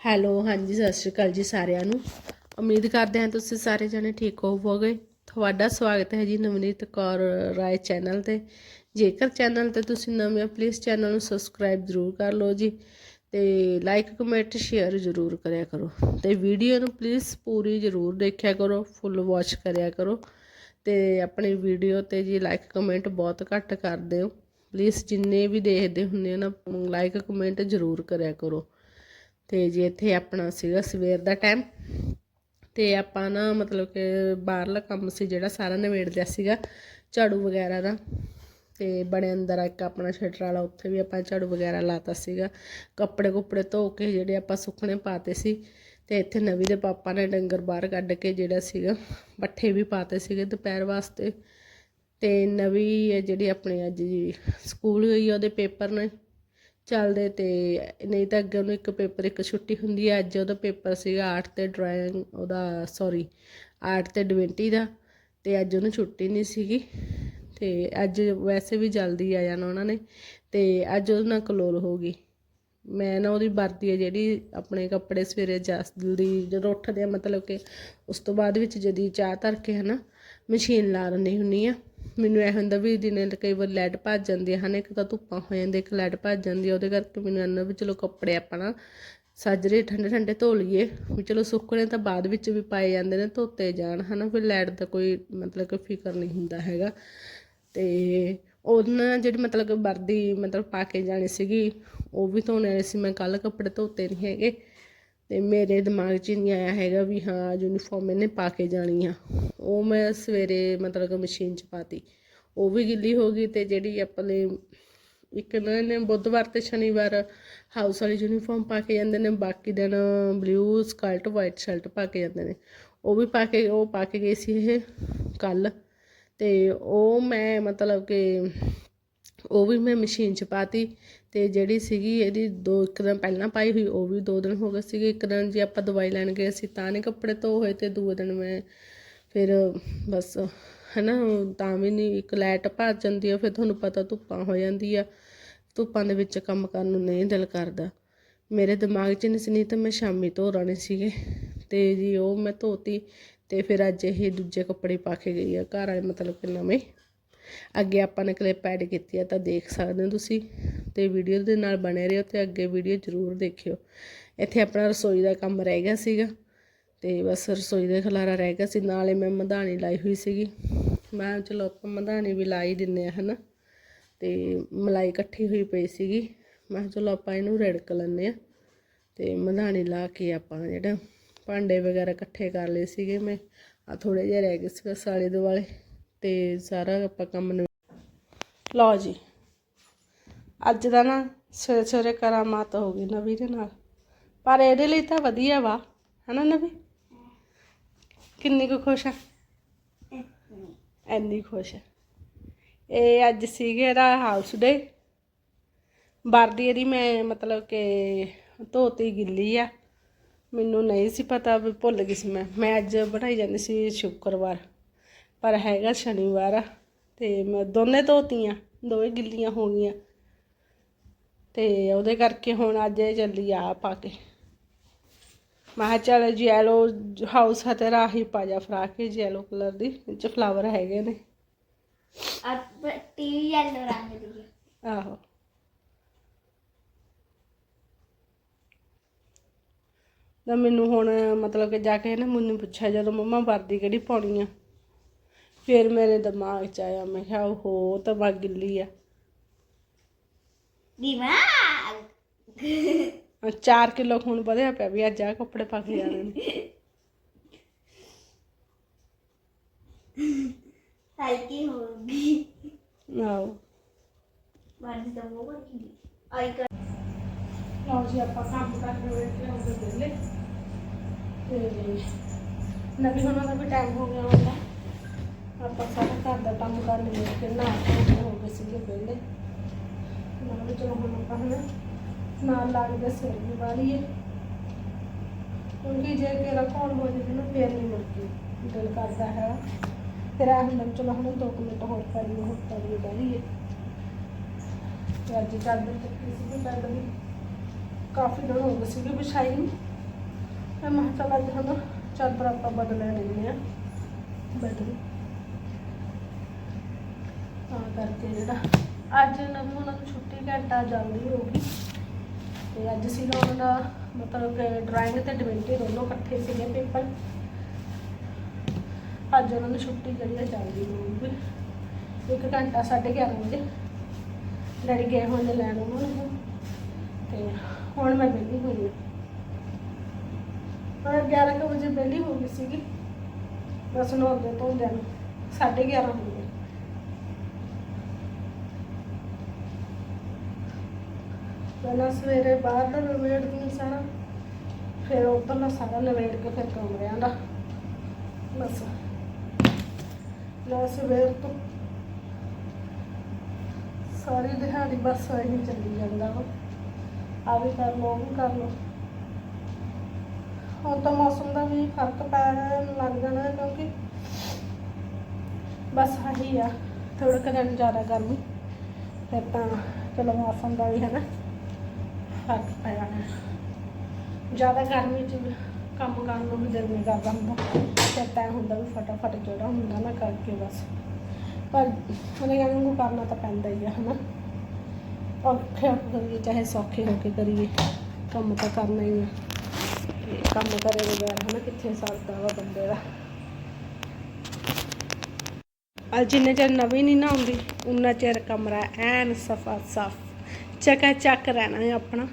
Hello, ਹਾਂਜੀ, ਸਤਿ ਸ਼੍ਰੀ ਅਕਾਲ ਜੀ ਸਾਰਿਆਂ ਨੂੰ। ਉਮੀਦ ਕਰਦੇ ਹਾਂ ਤੁਸੀਂ ਸਾਰੇ ਜਣੇ ਠੀਕ ਹੋਵੋਗੇ। ਤੁਹਾਡਾ ਸਵਾਗਤ ਹੈ ਜੀ ਨਵਨੀਤ ਕੌਰ ਰਾਏ ਚੈਨਲ ਤੇ। ਜੇਕਰ ਚੈਨਲ ਤੇ ਤੁਸੀਂ ਨਵੇਂ ਹੋ ਪਲੀਜ਼ ਚੈਨਲ ਨੂੰ ਸਬਸਕ੍ਰਾਈਬ ਜ਼ਰੂਰ ਕਰ ਲਓ ਜੀ ਤੇ ਲਾਈਕ ਕਮੈਂਟ ਸ਼ੇਅਰ ਜ਼ਰੂਰ ਕਰਿਆ ਕਰੋ ਤੇ ਵੀਡੀਓ ਨੂੰ ਪਲੀਜ਼ ਪੂਰੀ ਜ਼ਰੂਰ ਦੇਖਿਆ ਕਰੋ ਫੁੱਲ ਵਾਚ ਕਰਿਆ ਕਰੋ ਤੇ ਆਪਣੀ ਵੀਡੀਓ ਤੇ ਜੀ ਲਾਈਕ ਕਮੈਂਟ ਬਹੁਤ ਘੱਟ ਕਰਦੇ ਹੋ। ਪਲੀਜ਼ ਜਿੰਨੇ ਵੀ ਦੇਖਦੇ ਹੁੰਦੇ ਹੋ ਨਾ ਲਾਈਕ ਕਮੈਂਟ ਜ਼ਰੂਰ ਕਰਿਆ ਕਰੋ। ਤੇ ਜੇ ਇੱਥੇ ਆਪਣਾ ਸੀਗਾ ਸਵੇਰ ਦਾ ਟਾਈਮ ਤੇ ਆਪਾਂ ਨਾ ਮਤਲਬ ਕਿ ਬਾਹਰਲਾ ਕੰਮ ਸੀ ਜਿਹੜਾ ਸਾਰਾ ਨਿਬੇੜ ਲਿਆ ਸੀਗਾ ਝਾੜੂ ਵਗੈਰਾ ਦਾ। ਤੇ ਬੜੇ ਅੰਦਰ ਇੱਕ ਆਪਣਾ ਸ਼ਟਰ ਵਾਲਾ ਉੱਥੇ ਵੀ ਆਪਾਂ ਝਾੜੂ ਵਗੈਰਾ ਲਾਤਾ ਸੀਗਾ। ਕੱਪੜੇ ਕੁੱਪੜੇ ਧੋ ਕੇ ਜਿਹੜੇ ਆਪਾਂ ਸੁੱਕਣੇ ਪਾਤੇ ਸੀ ਤੇ ਇੱਥੇ ਨਵੀ ਦੇ ਪਾਪਾ ਨੇ ਡੰਗਰ ਬਾਹਰ ਕੱਢ ਕੇ ਜਿਹੜਾ ਸੀਗਾ ਪੱਠੇ ਵੀ ਪਾਤੇ ਸੀਗੇ ਦੁਪਹਿਰ ਵਾਸਤੇ। ਤੇ ਨਵੀਂ ਹੈ ਜਿਹੜੀ ਆਪਣੀ ਅੱਜ ਸਕੂਲ ਗਈ ਆ, ਉਹਦੇ ਪੇਪਰ ਨੇ। ਚੱਲਦੇ ਤੇ ਨਹੀਂ ਤਾਂ ਅੱਗੇ ਉਹਨੂੰ ਇੱਕ ਪੇਪਰ, ਇੱਕ ਛੁੱਟੀ ਹੁੰਦੀ ਹੈ ਅੱਜ ਉਹਦਾ ਪੇਪਰ ਸੀਗਾ ਆਰਟ ਤੇ ਡਰਾਇੰਗ, ਉਹਦਾ ਸੌਰੀ ਆਰਟ ਤੇ ਡਿਵੈਂਟੀ ਦਾ ਤੇ ਅੱਜ ਉਹਨੂੰ ਛੁੱਟੀ ਨਹੀਂ ਸੀਗੀ। ਤੇ ਅੱਜ ਵੈਸੇ ਵੀ ਜਲਦੀ ਆ ਜਾਣਾ ਉਹਨਾਂ ਨੇ ਤੇ ਅੱਜ ਉਹਦੇ ਨਾਲ ਕਲੋਲ ਹੋ ਗਈ। ਮੈਂ ਨਾ ਉਹਦੀ ਵਰਦੀ ਹੈ ਜਿਹੜੀ ਆਪਣੇ ਕੱਪੜੇ ਸਵੇਰੇ ਜਲਦੀ ਜਦੋਂ ਉੱਠਦੇ ਆ ਮਤਲਬ ਕਿ ਉਸ ਤੋਂ ਬਾਅਦ ਵਿੱਚ ਜਦੀ ਚਾਹ ਧਰ ਕੇ ਹਨਾ, ਮਸ਼ੀਨ ਲਾ ਲੈਂਦੀ ਹੁੰਦੀ ਆ। ਮੈਨੂੰ ਇਹ ਹੁੰਦਾ ਵੀ ਦਿਨੇ ਕਈ ਵਾਰ ਲਾਈਟ ਭੱਜ ਜਾਂਦੀ ਹੈ ਹਨ, ਇੱਕ ਤਾਂ ਧੁੱਪਾਂ ਹੋ ਜਾਂਦੀ ਇੱਕ ਲਾਈਟ ਭੱਜ ਜਾਂਦੀ ਹੈ ਉਹਦੇ ਕਰਕੇ ਮੈਨੂੰ ਇਹਨਾਂ ਵੀ ਚਲੋ ਕੱਪੜੇ ਆਪਣਾ ਸਾਜਰੇ ਠੰਡੇ ਠੰਡੇ ਧੋ ਲਈਏ, ਵੀ ਚਲੋ ਸੁੱਕਣੇ ਤਾਂ ਬਾਅਦ ਵਿੱਚ ਵੀ ਪਾਏ ਜਾਂਦੇ ਨੇ, ਧੋਤੇ ਜਾਣ, ਹਨਾ, ਫਿਰ ਲਾਈਟ ਦਾ ਕੋਈ ਮਤਲਬ ਕਿ ਫਿਕਰ ਨਹੀਂ ਹੁੰਦਾ ਹੈਗਾ। ਤੇ ਉਹਨਾਂ ਜਿਹੜੀ ਮਤਲਬ ਕਿ ਵਰਦੀ ਮਤਲਬ ਪਾ ਕੇ ਜਾਣੀ ਸੀਗੀ, ਉਹ ਵੀ ਧੋਣੇ ਸੀ, ਮੈਂ ਕੱਲ ਕੱਪੜੇ ਧੋਤੇ ਨਹੀਂ ਹੈਗੇ। ਅਤੇ ਮੇਰੇ ਦਿਮਾਗ 'ਚ ਨਹੀਂ ਆਇਆ ਹੈਗਾ ਵੀ ਹਾਂ ਯੂਨੀਫਾਰਮ ਇਹਨੇ ਪਾ ਕੇ ਜਾਣੀ ਆ। ਉਹ ਮੈਂ ਸਵੇਰੇ ਮਤਲਬ ਕਿ ਮਸ਼ੀਨ 'ਚ ਪਾਤੀ। ਉਹ ਵੀ ਗਿੱਲੀ ਹੋ ਗਈ ਅਤੇ ਜਿਹੜੀ ਆਪਣੇ ਇੱਕ ਨਾ ਇਹਨੇ ਬੁੱਧਵਾਰ ਤੇ ਸ਼ਨੀਵਾਰ ਹਾਊਸ ਵਾਲੀ ਯੂਨੀਫਾਰਮ ਪਾ ਕੇ ਜਾਂਦੇ ਨੇ, ਬਾਕੀ ਦਿਨ ਬਲੂ ਸਕਰਟ ਵਾਈਟ ਸ਼ਰਟ ਪਾ ਕੇ ਜਾਂਦੇ ਨੇ। ਉਹ ਵੀ ਪਾ ਕੇ, ਉਹ ਪਾ ਕੇ ਗਏ ਸੀ ਇਹ ਕੱਲ ਤੇ ਉਹ ਮੈਂ ਮਤਲਬ ਕਿ ਉਹ ਵੀ ਮੈਂ ਮਸ਼ੀਨ 'ਚ ਪਾਤੀ ਅਤੇ ਜਿਹੜੀ ਸੀਗੀ ਇਹਦੀ ਦੋ ਇੱਕ ਦਿਨ ਪਹਿਲਾਂ ਪਾਈ ਹੋਈ, ਉਹ ਵੀ ਦੋ ਦਿਨ ਹੋ ਗਏ ਸੀਗੇ। ਇੱਕ ਦਿਨ ਜੀ ਆਪਾਂ ਦਵਾਈ ਲੈਣ ਗਏ ਸੀ ਤਾਂ ਨਹੀਂ ਕੱਪੜੇ ਧੋ ਹੋਏ ਅਤੇ ਦੂਏ ਦਿਨ ਮੈਂ ਫਿਰ ਬਸ ਹੈ ਨਾ ਤਾਂ ਵੀ ਨਹੀਂ, ਇੱਕ ਲਾਈਟ ਭੱਜ ਜਾਂਦੀ ਆ, ਫਿਰ ਤੁਹਾਨੂੰ ਪਤਾ ਧੁੱਪਾਂ ਹੋ ਜਾਂਦੀ ਆ। ਧੁੱਪਾਂ ਦੇ ਵਿੱਚ ਕੰਮ ਕਰਨ ਨੂੰ ਨਹੀਂ ਦਿਲ ਕਰਦਾ। ਮੇਰੇ ਦਿਮਾਗ 'ਚ ਨਹੀਂ ਸੀ, ਨਹੀਂ ਤਾਂ ਮੈਂ ਸ਼ਾਮੀ ਧੋ ਰਾਣੇ ਸੀਗੇ। ਅਤੇ ਜੀ ਉਹ ਮੈਂ ਧੋਤੀ ਅਤੇ ਫਿਰ ਅੱਜ ਇਹ ਦੂਜੇ ਕੱਪੜੇ ਪਾ ਕੇ ਗਈ ਆ, ਘਰ ਵਾਲੇ ਮਤਲਬ ਕਿ ਨਵੇਂ। ਅੱਗੇ ਆਪਾਂ ਨੇ ਕਲਿੱਪ ਐਡ ਕੀਤੀ ਆ, ਤਾਂ ਦੇਖ ਸਕਦੇ ਹੋ ਤੁਸੀਂ ਤੇ ਵੀਡੀਓ ਦੇ ਨਾਲ ਬਣੇ ਰਹੋ ਤੇ ਅੱਗੇ ਵੀਡੀਓ ਜ਼ਰੂਰ ਦੇਖਿਓ। ਇੱਥੇ ਆਪਣਾ ਰਸੋਈ ਦਾ ਕੰਮ ਰਹਿ ਗਿਆ ਸੀਗਾ ਤੇ ਬਸ ਰਸੋਈ ਦਾ ਖਲਾਰਾ ਰਹਿ ਗਿਆ ਸੀ। ਨਾਲੇ ਮੈਂ ਮਧਾਣੀ ਲਾਈ ਹੋਈ ਸੀਗੀ। ਮੈਂ ਚਲੋ ਆਪਾਂ ਮਧਾਣੀ ਵੀ ਲਾ ਹੀ ਦਿੰਨੇ ਆ, ਹਨਾ? ਤੇ ਮਲਾਈ ਇਕੱਠੀ ਹੋਈ ਪਈ ਸੀਗੀ। ਮੈਂ ਕਿਹਾ ਚਲੋ ਆਪਾਂ ਇਹਨੂੰ ਰਿੜਕ ਲੈਂਦੇ ਆ ਤੇ ਮਧਾਣੀ ਲਾ ਕੇ ਆਪਾਂ ਜਿਹੜਾ ਭਾਂਡੇ ਵਗੈਰਾ ਇਕੱਠੇ ਕਰ ਲਏ ਸੀਗੇ। ਮੈਂ ਆ ਥੋੜੇ ਜਿਹੇ ਰਹਿ ਗਏ ਸੀ ਸਾਲੇ ਦੁਆਲੇ। ਤੇ ਸਾਰਾ ਆਪਾਂ ਕੰਮ ਨੂੰ ਲਓ ਜੀ। ਅੱਜ ਦਾ ਨਾ ਸਵੇਰੇ ਸਵੇਰੇ ਕਰਾਮਾਤ ਹੋ ਗਈ ਨਵੀ ਦੇ ਨਾਲ। ਪਰ ਇਹਦੇ ਲਈ ਤਾਂ ਵਧੀਆ ਵਾ। ਹਨਾ ਨਵੀ? ਕਿੰਨੀ ਕੁ ਖੁਸ਼ ਆ? ਐਨੀ ਖੁਸ਼ ਆ। ਇਹ ਅੱਜ ਸੀਗੇ ਇਹਦਾ ਹਾਊਸ ਡੇ ਵਰਦੀ ਇਹਦੀ ਮੈਂ ਮਤਲਬ ਕਿ ਧੋਤੀ ਗਿੱਲੀ ਆ। ਮੈਨੂੰ ਨਹੀਂ ਸੀ ਪਤਾ ਵੀ ਭੁੱਲ ਗਈ ਸੀ ਮੈਂ। ਮੈਂ ਅੱਜ ਬਣਾਈ ਜਾਂਦੀ ਸੀ ਸ਼ੁੱਕਰਵਾਰ। ਪਰ ਹੈਗਾ ਸ਼ਨੀਵਾਰ ਆ ਤੇ ਮੈਂ ਦੋਨੇ ਧੋਤੀਆਂ ਦੋਵੇਂ ਗਿੱਲੀਆਂ ਹੋ ਗਈਆਂ। ਤੇ ਉਹਦੇ ਕਰਕੇ ਹੁਣ ਅੱਜ ਇਹ ਜਲਦੀ ਆ ਪਾ ਕੇ। ਮੈਂ ਚੱਲ ਜੈਲੋ ਹਾਊਸ ਹਤੇ ਰਾਹੀ ਪਾ ਜਾ ਫਰਾਕ ਇਹ ਜੈਲੋ ਕਲਰ ਦੀ ਵਿੱਚ ਫਲਾਵਰ ਹੈਗੇ ਨੇ। ਆ ਟੀਵੀ ਯੈਲੋ ਰੰਗ ਦੀ ਆਹੋ। ਤਾਂ ਮੈਨੂੰ ਹੁਣ ਮਤਲਬ ਕਿ ਜਾ ਕੇ ਨਾ ਮੈਨੂੰ ਪੁੱਛਿਆ ਜਦੋਂ ਮੰਮਾ ਵਰਦੀ ਕਿਹੜੀ ਪਾਉਣੀ ਆ? ਫਿਰ ਮੇਰੇ ਦਿਮਾਗ 'ਚ ਆਇਆ ਮੈਂ ਕਿਹਾ ਉਹ ਤਾਂ ਬਾ ਗਿੱਲੀ ਆ दिमाग 4 ਕਿਲੋ ਖੂਨ ਵਧਿਆ ਪਿਆ ਵੀ ਅੱਜ ਆ ਕੱਪੜੇ ਪਾ ਕੇ ਜਾਣੇ ਨੇ हल्की होगी ਆਹੋ बड़ी तो वो होगी आई कर ਲਓ ਜੀ ਆਪਾਂ ਕੰਮ ਕਰਦੇ ਹੋਏ ਕਿ ਹੁਣ ਤੇ ਵਿਹਲੇ ਤੇ ਨਵੀਂ ਉਹਨਾਂ ਦਾ ਵੀ ਟਾਈਮ ਹੋ ਗਿਆ ਹੁੰਦਾ ਆਪਾਂ ਸਾਰਾ ਘਰ ਦਾ ਕੰਮ ਕਰ ਲਿਆ ਤੇ ਨਾ ਹੋ ਗਏ ਸੀਗੇ ਵਿਹਲੇ। ਨਾਲ ਵੀ ਚਲੋ ਹੁਣ ਆਪਾਂ ਹਨਾ ਨਾਲ ਲਾ ਕੇ ਸਿਰ ਵੀ ਵਾਲੀਏ ਕਿਉਂਕਿ ਜੇ ਤੇਰਾ ਰਖਾਉਣ ਹੋ ਜਾਵੇ ਨਾ, ਫੇਰ ਨਹੀਂ ਮੁੜਦੀ ਦਿਲ ਕਰਦਾ ਹੈ। ਫਿਰ ਆ ਹੁੰਦਾ ਚਲੋ ਹੁਣ 2 ਮਿੰਟ ਹੋਰ ਕਰੀਏ ਹੋਰ ਕਰੀਏ ਬਹਿਈਏ ਤੇ ਅੱਜ ਚਾਦਰ ਚੱਕੀ ਸੀ ਚਾਦਰ ਵੀ ਕਾਫੀ ਦਿਨ ਹੋ ਗਏ ਸੀਗੇ ਵਿਛਾਈ ਨੂੰ। ਮੈਂ ਮਹਾਂ ਚੱਲ ਅੱਜ ਹਨਾ ਚਾਦਰ ਆਪਾਂ ਬਦਲ ਲੈਂਦੇ ਆ ਬਦਲ ਤਾਂ ਕਰਕੇ ਜਿਹੜਾ ਅੱਜ ਨਵੀਂ ਉਹਨਾਂ ਨੂੰ ਛੁੱਟੀ ਘੰਟਾ ਜਲਦੀ ਹੋ ਗਈ। ਤੇ ਅੱਜ ਸੀਗਾ ਉਹਨਾਂ ਦਾ ਮਤਲਬ ਡਰਾਇੰਗ ਤੇ ਡਿਵੈਂਟੀ ਦੋਨੋਂ ਇਕੱਠੇ ਸੀਗੇ ਪੇਪਰ। ਅੱਜ ਉਹਨਾਂ ਨੂੰ ਛੁੱਟੀ ਜਿਹੜੀ ਹੈ ਜਲਦੀ ਹੋਊਗੀ ਇੱਕ ਘੰਟਾ 11:30 ਵਜੇ ਡੈਡੀ ਗਏ ਹੋਏ ਨੇ ਲੈਣ ਉਹਨਾਂ ਨੂੰ। ਤੇ ਹੁਣ ਮੈਂ ਵਿਹਲੀ ਹੋਈ ਹਾਂ। ਮੈਂ 11 ਕੁ ਵਜੇ ਵਿਹਲੀ ਹੋ ਗਈ ਸੀਗੀ। ਬਸ ਨਹਾਉਂਦੇ ਧੋਂਦਿਆਂ ਨੂੰ। 11:30 ਹੋ ਗਏ ਪਹਿਲਾਂ ਸਵੇਰੇ ਬਾਹਰ ਦਾ ਨਵੇੜਦੀ ਹਾਂ ਸਾਰਾ, ਫਿਰ ਉੱਪਰਲਾ ਸਾਰਾ ਨਵੇੜ ਕੇ ਫਿਰ ਕਮਰਿਆਂ ਦਾ, ਬਸ। ਲੈ ਸਵੇਰ ਤੋਂ ਸਾਰੀ ਦਿਹਾੜੀ ਬਸ ਇਹੀ ਚੱਲੀ ਜਾਂਦਾ ਵਾ। ਆ ਵੀ ਕਰ ਲਓ, ਉਹ ਵੀ ਕਰ ਲਓ। ਹੁਣ ਤਾਂ ਮੌਸਮ ਦਾ ਵੀ ਫ਼ਰਕ ਪੈਣ ਲੱਗ ਜਾਣਾ ਕਿਉਂਕਿ ਬਸ ਆਹੀ ਆ ਥੋੜਾ ਕੁ ਦਿਨ ਜ਼ਿਆਦਾ ਗਰਮੀ, ਫਿਰ ਤਾਂ ਚਲੋ ਮੌਸਮ ਦਾ ਵੀ ਹੈ ਨਾ। ਫ਼ਰਕ ਪੈ ਜਾਣਾ ਜ਼ਿਆਦਾ ਗਰਮੀ ਚ ਵੀ ਕੰਮ ਕਰਨ ਨੂੰ ਵੀ ਦਿਲ ਨਹੀਂ ਕਰਦਾ ਹੁੰਦਾ। ਫਿਰ ਤਾਂ ਹੁੰਦਾ ਵੀ ਫਟਾਫਟ ਜਿਹੜਾ ਹੁੰਦਾ ਨਾ ਕਰਕੇ ਬਸ। ਪਰ ਉਹਨੇ ਨੂੰ ਕਰਨਾ ਤਾਂ ਪੈਂਦਾ ਹੀ ਆ, ਹਨਾ। ਔਖੇ ਹੋ ਕੇ ਕਰੀਏ, ਚਾਹੇ ਸੌਖੇ ਹੋ ਕੇ ਕਰੀਏ, ਕੰਮ ਤਾਂ ਕਰਨਾ ਹੀ ਆ। ਕੰਮ ਕਰੇ ਬਗੈਰ, ਹਨਾ, ਕਿੱਥੇ ਸਰਦਾ ਵਾ ਬੰਦੇ ਦਾ। ਆ ਜਿੰਨੇ ਚਿਰ ਨਵੀਂ ਨਹੀਂ ਨਾ ਆਉਂਦੀ, ਉਨਾ ਚਿਰ ਕਮਰਾ ਐਨ ਸਫਾ, ਸਾਫ਼। ਚਕਾ ਚੱਕ ਰਹਿਣਾ ਹੈ ਆਪਣਾ।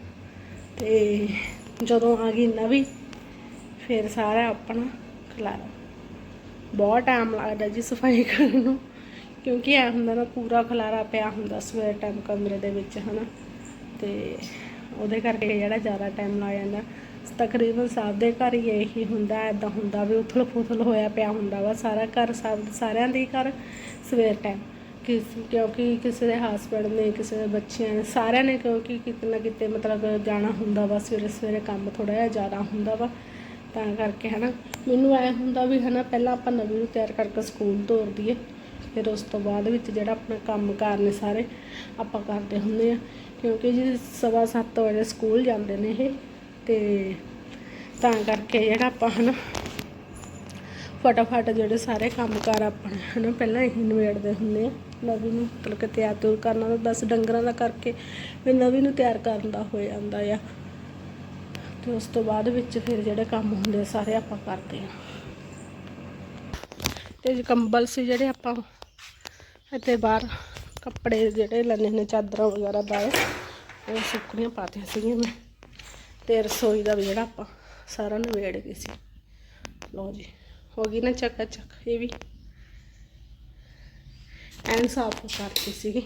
ਤੇ ਜਦੋਂ ਆ ਗਈ ਨਵੀਂ, ਫਿਰ ਸਾਰਾ ਆਪਣਾ ਖਲਾਰਾ। ਬਹੁਤ ਟਾਈਮ ਲੱਗਦਾ ਜੀ ਸਫ਼ਾਈ ਕਰਨ ਨੂੰ, ਕਿਉਂਕਿ ਇਹ ਹੁੰਦਾ ਨਾ ਪੂਰਾ ਖਲਾਰਾ ਪਿਆ ਹੁੰਦਾ ਸਵੇਰ ਟਾਈਮ ਕਮਰੇ ਦੇ ਵਿੱਚ, ਹਨਾ। ਤੇ ਉਹਦੇ ਕਰਕੇ ਜਿਹੜਾ ਜ਼ਿਆਦਾ ਟਾਈਮ ਲੱਗ ਜਾਂਦਾ। ਤਕਰੀਬਨ ਸਭ ਦੇ ਘਰ ਹੀ ਇਹੀ ਹੁੰਦਾ ਐਦਾਂ ਹੁੰਦਾ ਵੀ ਉਥਲ ਫੁਥਲ ਹੋਇਆ ਪਿਆ ਹੁੰਦਾ ਵਾ। ਸਾਰਾ ਘਰ, ਸਭ ਸਾਰਿਆਂ ਦੇ ਘਰ ਸਵੇਰ ਟਾਈਮ ਕਿਸ ਕਿਉਂਕਿ ਕਿਸੇ ਦੇ ਹਸਬੰਡ ਨੇ, ਕਿਸੇ ਦੇ ਬੱਚਿਆਂ ਨੇ, ਸਾਰਿਆਂ ਨੇ ਕਿਉਂਕਿ ਕਿਤੇ ਨਾ ਕਿਤੇ ਮਤਲਬ ਜਾਣਾ ਹੁੰਦਾ ਵਾ, ਸਵੇਰੇ ਸਵੇਰੇ ਕੰਮ ਥੋੜਾ ਜਿਹਾ ਜ਼ਿਆਦਾ ਹੁੰਦਾ ਵਾ। ਤਾਂ ਕਰਕੇ ਹਨਾ, ਮੈਨੂੰ ਐ ਹੁੰਦਾ ਵੀ ਹਨਾ, ਪਹਿਲਾਂ ਆਪਾਂ ਨਵੀਂ ਨੂੰ ਤਿਆਰ ਕਰਕੇ ਸਕੂਲ ਤੋਰ ਦਈਏ ਫਿਰ ਉਸ ਤੋਂ ਬਾਅਦ ਵਿੱਚ ਜਿਹੜਾ ਆਪਣਾ ਕੰਮ ਕਾਰ ਨੇ ਸਾਰੇ, ਆਪਾਂ ਕਰਦੇ ਹੁੰਦੇ ਆ। ਕਿਉਂਕਿ ਜੀ ਸਵਾ ਸੱਤ ਵਜੇ ਸਕੂਲ ਜਾਂਦੇ ਨੇ ਇਹ, ਤੇ ਤਾਂ ਕਰਕੇ ਜਿਹੜਾ ਆਪਾਂ ਹਨਾ, ਫਟਾਫਟ ਜਿਹੜੇ ਸਾਰੇ ਕੰਮ ਕਾਰ ਆਪਣੇ ਹਨਾ, ਪਹਿਲਾਂ ਇਹੀ ਨਿਬੇੜਦੇ ਹੁੰਦੇ ਆ। ਨਵੀਂ ਨੂੰ ਮਤਲਬ ਕਿ ਤਿਆਰ ਤੁਰ ਕਰਨਾ ਤਾਂ ਬਸ ਡੰਗਰਾਂ ਦਾ ਕਰਕੇ ਵੀ ਨਵੀਂ ਨੂੰ ਤਿਆਰ ਕਰਨ ਦਾ ਹੋ ਜਾਂਦਾ ਆ। ਤੇ ਉਸ ਤੋਂ ਬਾਅਦ ਵਿੱਚ ਫਿਰ ਜਿਹੜੇ ਕੰਮ ਹੁੰਦੇ ਆ, ਸਾਰੇ ਆਪਾਂ ਕਰਦੇ ਆ। ਤੇ ਕੰਬਲ ਸੀ ਜਿਹੜੇ ਆਪਾਂ ਇੱਥੇ ਬਾਹਰ ਕੱਪੜੇ ਜਿਹੜੇ ਲੈਣੇ ਨੇ ਚਾਦਰਾਂ ਵਗੈਰਾ ਬਾਏ ਉਹ ਸੁੱਕਣੀਆਂ ਪਾਤੀਆਂ ਸੀਗੀਆਂ ਮੈਂ। ਤੇ ਰਸੋਈ ਦਾ ਵੀ ਜਿਹੜਾ ਆਪਾਂ ਸਾਰਾ ਨਵੇੜ ਗਏ ਸੀ। ਲਓ ਜੀ, ਹੋ ਗਈ ਨਾ ਚੱਕਾ ਚੱਕ ਇਹ ਵੀ। ਐਨ ਸਾਫ਼ ਕਰਤੀ ਸੀਗੀ।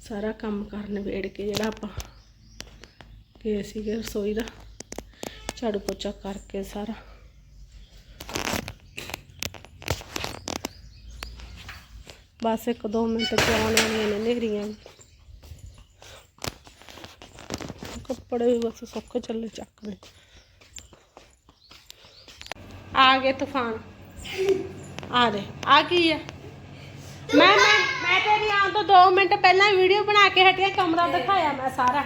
ਸਾਰਾ ਕੰਮ ਕਰਨ ਨਵੇੜ ਕੇ ਜਿਹੜਾ ਆਪਾਂ ਗਏ ਸੀਗੇ ਰਸੋਈ ਦਾ। ਝਾੜੂ ਪੋਚਾ ਕਰਕੇ ਸਾਰਾ। ਬਸ ਇੱਕ ਦੋ ਮਿੰਟ ਚ ਆਉਣ ਵਾਲੀਆਂ ਨੇ ਨੇਰੀਆਂ ਕੱਪੜੇ ਵੀ ਬਸ ਸੁੱਕ ਚੱਲੇ ਚੱਕ ਦੇ ਆ ਗਏ ਤੂਫਾਨ। ਆ ਦੇ, ਆ ਕੀ ਹੈ ਮੈਂ ਮੈਂ ਮੈਂ ਤੇਰੀ ਆਉਣ ਤੋਂ 2 ਮਿੰਟ ਪਹਿਲਾਂ ਵੀਡੀਓ ਬਣਾ ਕੇ ਹਟਿਆ ਕਮਰਾ ਦਿਖਾਇਆ ਮੈਂ ਸਾਰਾ।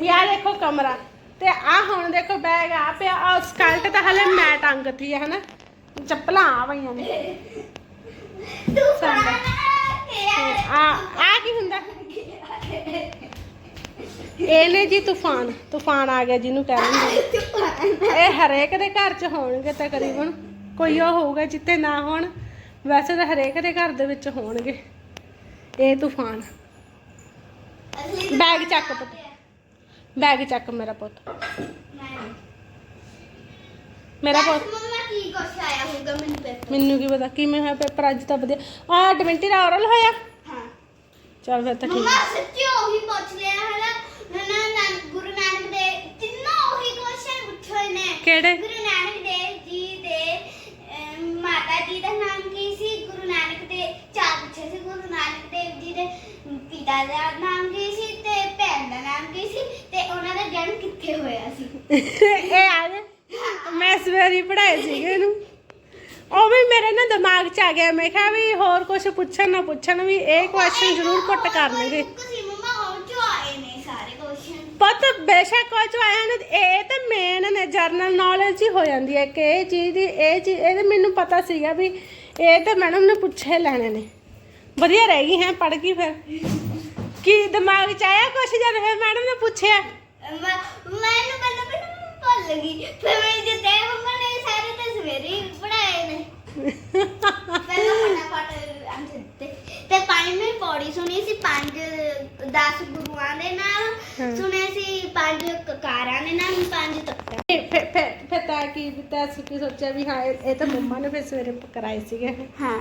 ਵੀ ਆ ਦੇਖੋ ਕਮਰਾ। ਤੇ ਆ ਹੁਣ ਦੇਖੋ ਬੈਗ ਆ ਪਿਆ ਆ ਸਕਲਟ ਤਾਂ ਹਲੇ ਮੈਂ ਟੰਗਤੀ ਹੈ ਹਨਾ? ਚੱਪਲਾਂ ਆ ਪਈਆਂ ਨੇ। ਆ ਆ ਕੀ ਹੁੰਦਾ? ਇਹ ਨੇ ਜੀ ਤੂਫਾਨ ਤੂਫਾਨ ਆ ਗਿਆ ਜਿਹਨੂੰ ਕਹਿੰਦੇ ਇਹ ਹਰੇਕ ਦੇ ਘਰ 'ਚ ਹੋਣਗੇ ਤਕਰੀਬਨ। ਕੋਈ ਉਹ ਹੋਊਗਾ ਜਿੱਤੇ ਨਾ ਹੋਣ ਵੈਸੇ ਤਾਂ ਹਰੇਕ ਦੇ ਘਰ ਦੇ ਵਿੱਚ ਹੋਣਗੇ। ਇਹ ਤੂਫਾਨ ਬੈਗ ਚੱਕ ਪੁੱਤ ਬੈਗ ਚੱਕ ਮੇਰਾ ਪੁੱਤ ਮੇਰਾ ਪੁੱਤ ਮੰਮਾ ਕੀ ਕੁਛ ਆਇਆ ਹੋਊਗਾ ਮੈਨੂੰ ਪੇਪਰ ਮੈਨੂੰ ਕੀ ਪਤਾ ਕਿਵੇਂ ਹੋਇਆ ਪੇਪਰ ਅੱਜ ਤਾਂ ਵਧੀਆ ਆ ਡਮੈਂਟੀ ਦਾ ਔਰਲ ਹੋਇਆ ਹਾਂ ਚੱਲ ਫਿਰ ਤਾਂ ਠੀਕ ਮੰਮਾ ਸੱਚੀ ਉਹੀ ਪੁੱਛ ਲਿਆ ਹੈ ਨਾ ਨਾ ਨਾ ਗੁਰੂ ਨਾਨਕ ਦੇ ਤਿੰਨੋਂ ਉਹੀ ਕੁਐਸਚਨ ਪੁੱਛੇ ਨੇ ਕਿਹੜੇ ਗੁਰੂ ਨਾਨਕ ਦੇਵ ਜੀ ਦੇ ਅਮ, ਮਾਤਾ ਜੀ ਦਾ ਨਾਮ ਕੀ ਸੀ ਗੁਰੂ ਨਾਨਕ ਦੇ ਚਾਰ ਪੁੱਛੇ ਸੀ ਗੁਰੂ ਨਾਨਕ ਦੇਵ ਜੀ ਦੇ ਪਿਤਾ ਦਾ ਨਾਮ ਕੀ ਸੀ ਤੇ ਭੈਣ ਦਾ ਨਾਮ ਕੀ ਸੀ ਤੇ ਉਹਨਾਂ ਦਾ ਜਨਮ ਕਿੱਥੇ ਹੋਇਆ ਸੀ? ਇਹ ਆ ਗਏ ਮੈਂ ਸਵੇਰੀ ਪੜਾਏ ਸੀਗੇ ਇਹਨੂੰ। ਉਹ ਵੀ ਮੇਰੇ ਨਾ ਦਿਮਾਗ 'ਚ ਆ ਗਿਆ। ਮੈਂ ਕਿਹਾ ਵੀ ਹੋਰ ਕੁਝ ਪੁੱਛਣ ਨਾ ਪੁੱਛਣ ਵੀ ਇਹ ਕੁਐਸਚਨ ਜ਼ਰੂਰ ਪੁੱਟ ਮੰਮਾ ਚੋਂ ਆਏ ਨੇ ਸਾਰੇ ਕੁਐਸਚਨ ਪਤ ਬੇਸ਼ੱਕ ਉਹ ਚ ਆਇਆ ਨਾ। ਇਹ ਤਾਂ ਮੇਨ ਨੇ ਜਰਨਲ ਨੌਲੇਜ ਹੀ ਹੋ ਜਾਂਦੀ ਹੈ ਕਿ ਇਹ ਚੀਜ਼ ਦੀ ਇਹ ਚੀਜ਼ ਇਹਦੇ ਮੈਨੂੰ ਪਤਾ ਸੀਗਾ ਵੀ ਇਹ ਤਾਂ ਮੈਡਮ ਨੇ ਪੁੱਛੇ ਲੈਣੇ ਨੇ। ਵਧੀਆ ਰਹਿ ਗਈ ਹੈ ਪੜ ਗਈ ਫਿਰ। ਕੀ ਦਿਮਾਗ ਚ ਆਇਆ ਕੁਛ ਜਦ ਫਿਰ ਮੈਡਮ ਨੇ ਪੁੱਛਿਆ? ਮੈਂ ਮੈਨੂੰ ਪਹਿਲਾਂ ਮੈਨੂੰ ਭੁੱਲ ਗਈ। ਫਿਰ ਮੈਂ ਜਿੱਤੇ ਮੰਮਾ ਨੇ ਸਾਰੇ ਤਾਂ ਸਵੇਰੇ ਹੀ ਪੜਾਏ ਨੇ। ਪਹਿਲਾਂ ਫਟਾਫਟ ਆਂਸਰ ਦਿੱਤੇ। ਤੇ ਪੰਜਵੀਂ ਪੌੜੀ ਸੁਣੀ ਸੀ ਪੰਜ 10 ਗੁਰੂਆਂ ਦੇ ਨਾਮ। ਸੁਣੇ ਸੀ ਪੰਜ ਕਕਾਰਾਂ ਦੇ ਨਾਮ ਪੰਜ ਤਖਤਾਂ ਫਿਰ ਫਿਰ ਫਿਰ ਫਿਰ ਤਾਂ ਕੀ ਤਾਂ ਅਸੀਂ ਕੀ ਸੋਚਿਆ ਵੀ ਹਾਂ ਇਹ ਇਹ ਤਾਂ ਮੰਮਾ ਨੇ ਫਿਰ ਸਵੇਰੇ ਕਰਾਏ ਸੀਗੇ। ਹਾਂ।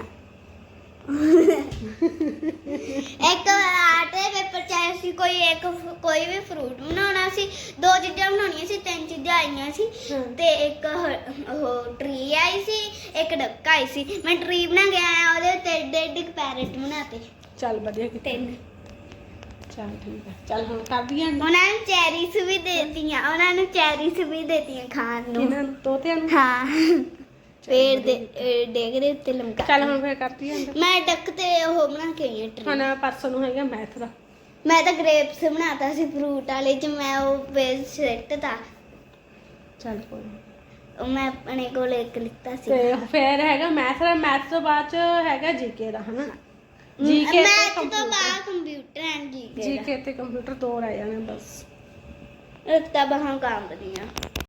ਇੱਕ ਆਰਟ ਦੇ ਪੇਪਰ ਚ ਆਇਆ ਸੀ ਕੋਈ ਇੱਕ ਕੋਈ ਵੀ ਫਰੂਟ ਬਣਾਉਣਾ ਸੀ ਦੋ ਚੀਜ਼ਾਂ ਬਣਾਉਣੀਆਂ ਸੀ ਤਿੰਨ ਚੀਜ਼ਾਂ ਆਈਆਂ ਸੀ ਹਾਂ। ਤੇ ਇੱਕ ਹ- ਉਹ ਟਰੀ ਆਈ ਸੀ ਇੱਕ ਡੱਕਾ ਆਈ ਸੀ। ਮੈਂ ਟਰੀ ਬਣਾ ਕੇ ਆਇਆ ਉਹਦੇ ਉੱਤੇ ਡੇਢ ਡੇਢ ਪੈਰਟ ਬਣਾਤੇ। ਚੱਲ ਵਧੀਆ ਕੀਤਾ। ਤਿੰਨ। ਚੱਲ ਠੀਕ ਹੈ ਚੱਲ ਹੁਣ ਕਰ ਦਈਏ ਉਹਨਾਂ ਨੂੰ ਚੈਰੀਸ ਵੀ ਦੇਤੀਆਂ ਉਹਨਾਂ ਨੂੰ ਚੈਰੀਸ ਵੀ ਦੇਤੀਆਂ ਖਾਣ ਨੂੰ। ਇਹਨਾਂ ਤੋਤਿਆਂ ਨੂੰ? ਹਾਂ। ਪੇੜ ਦੇ ਅਹ, ਡੇਗ ਦੇ ਉੱਤੇ ਲਮਕਾ ਚੱਲ ਹੁਣ ਫਿਰ ਕਰ ਦਈਏ ਅੰਦਰ। ਮੈਂ ਡੱਕ ਤੇ ਉਹ ਬਣਾ ਕੇ ਆਈ ਟਰੀ ਹੁਣ ਪਰਸੋਂ ਨੂੰ ਹੈਗਾ ਮੈਥ ਦਾ। ਮੈਂ ਤਾਂ ਗ੍ਰੇਪਸ ਬਣਾਤਾ ਸੀ ਫਰੂਟ ਵਾਲੇ ਚ ਮੈਂ ਉਹ ਪੇਜ ਸਿੱਟ ਤਾ। ਚੱਲ ਕੋਈ ਨੀ। ਉਹ ਮੈਂ ਆਪਣੇ ਕੋਲ ਇੱਕ ਲਿੱਤਾ ਸੀ। ਤੇ ਫਿਰ ਹੈਗਾ ਮੈਥ ਦਾ ਮੈਥ ਤੋਂ ਬਾਅਦ ਚ ਹੈਗਾ ਜੀਕੇ ਦਾ ਹਨਾ? ਜੀਕੇ ਮੈਥ ਤੋਂ ਬਾਅਦ ਕੰਪਿਊਟਰ ਐਂਡ ਜੀਕੇ ਜੀਕੇ ਤੇ ਕੰਪਿਊਟਰ ਦੋ ਰਹਿ ਜਾਣੇ ਬਸ। ਇੱਕ ਤਾਂ ਬਾਹਾਂ ਕੰਮ ਦੀਆਂ।